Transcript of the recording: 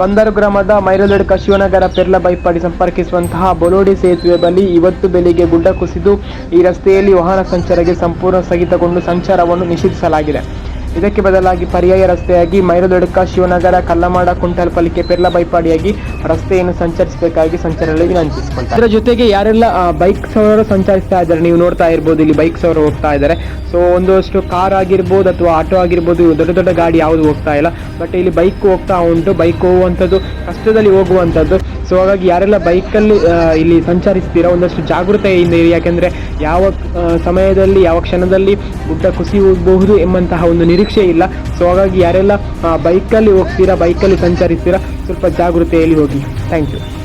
ಬಂದರು ಗ್ರಾಮದ ಮೈರದಡ್ಕ ಶಿವನಗರ ಪೆರ್ಲ ಬೈಪಾಡಿ ಸಂಪರ್ಕಿಸುವಂತಹ ಬೊಲೋಡಿ ಸೇತುವೆ ಬಳಿ ಇವತ್ತು ಬೆಳಿಗ್ಗೆ ಗುಡ್ಡ ಕುಸಿದು ಈ ರಸ್ತೆಯಲ್ಲಿ ವಾಹನ ಸಂಚಾರಕ್ಕೆ ಸಂಪೂರ್ಣ ಸ್ಥಗಿತಗೊಂಡು ಸಂಚಾರವನ್ನು ನಿಷೇಧಿಸಲಾಗಿದೆ. ಇದಕ್ಕೆ ಬದಲಾಗಿ ಪರ್ಯಾಯ ರಸ್ತೆಯಾಗಿ ಮೈರದೊಡಕ ಶಿವನಗರ, ಕಲ್ಲಮಾಡ ಕುಂಟಲ್ಪಲ್ಲಿಕೆ ಪೆರ್ಲ ಬೈಪಾಡಿಯಾಗಿ ರಸ್ತೆಯನ್ನು ಸಂಚರಿಸಬೇಕಾಗಿ ಸಂಚಾರದಲ್ಲಿ ವಿನಂತಿಸಿಕೊಳ್ತಾರೆ. ಇದರ ಜೊತೆಗೆ ಯಾರೆಲ್ಲ ಬೈಕ್ ಸವರು ಸಂಚರಿಸ್ತಾ ಇದ್ದಾರೆ, ನೀವು ನೋಡ್ತಾ ಇರ್ಬೋದು, ಇಲ್ಲಿ ಬೈಕ್ ಸವರು ಹೋಗ್ತಾ ಇದ್ದಾರೆ. ಸೊ ಒಂದಷ್ಟು ಕಾರ್ ಆಗಿರ್ಬೋದು ಅಥವಾ ಆಟೋ ಆಗಿರ್ಬೋದು ದೊಡ್ಡ ದೊಡ್ಡ ಗಾಡಿ ಯಾವುದು ಹೋಗ್ತಾ ಇಲ್ಲ. ಬಟ್ ಇಲ್ಲಿ ಬೈಕ್ ಹೋಗ್ತಾ ಉಂಟು, ಬೈಕ್ ಹೋಗುವಂಥದ್ದು, ಕಷ್ಟದಲ್ಲಿ ಹೋಗುವಂಥದ್ದು. ಸೊ ಹಾಗಾಗಿ ಯಾರೆಲ್ಲ ಬೈಕಲ್ಲಿ ಇಲ್ಲಿ ಸಂಚರಿಸ್ತೀರಾ, ಒಂದಷ್ಟು ಜಾಗೃತೆಯಿಂದ ಇರಿ. ಯಾಕೆಂದರೆ ಯಾವ ಸಮಯದಲ್ಲಿ, ಯಾವ ಕ್ಷಣದಲ್ಲಿ ಗುಡ್ಡ ಹೋಗಬಹುದು ಎಂಬಂತಹ ಒಂದು ನಿರೀಕ್ಷೆ ಇಲ್ಲ. ಸೊ ಹಾಗಾಗಿ ಯಾರೆಲ್ಲ ಬೈಕಲ್ಲಿ ಹೋಗ್ತೀರಾ ಬೈಕಲ್ಲಿ ಸಂಚರಿಸ್ತೀರಾ ಸ್ವಲ್ಪ ಜಾಗೃತೆಯಲ್ಲಿ ಹೋಗಿ. Thank you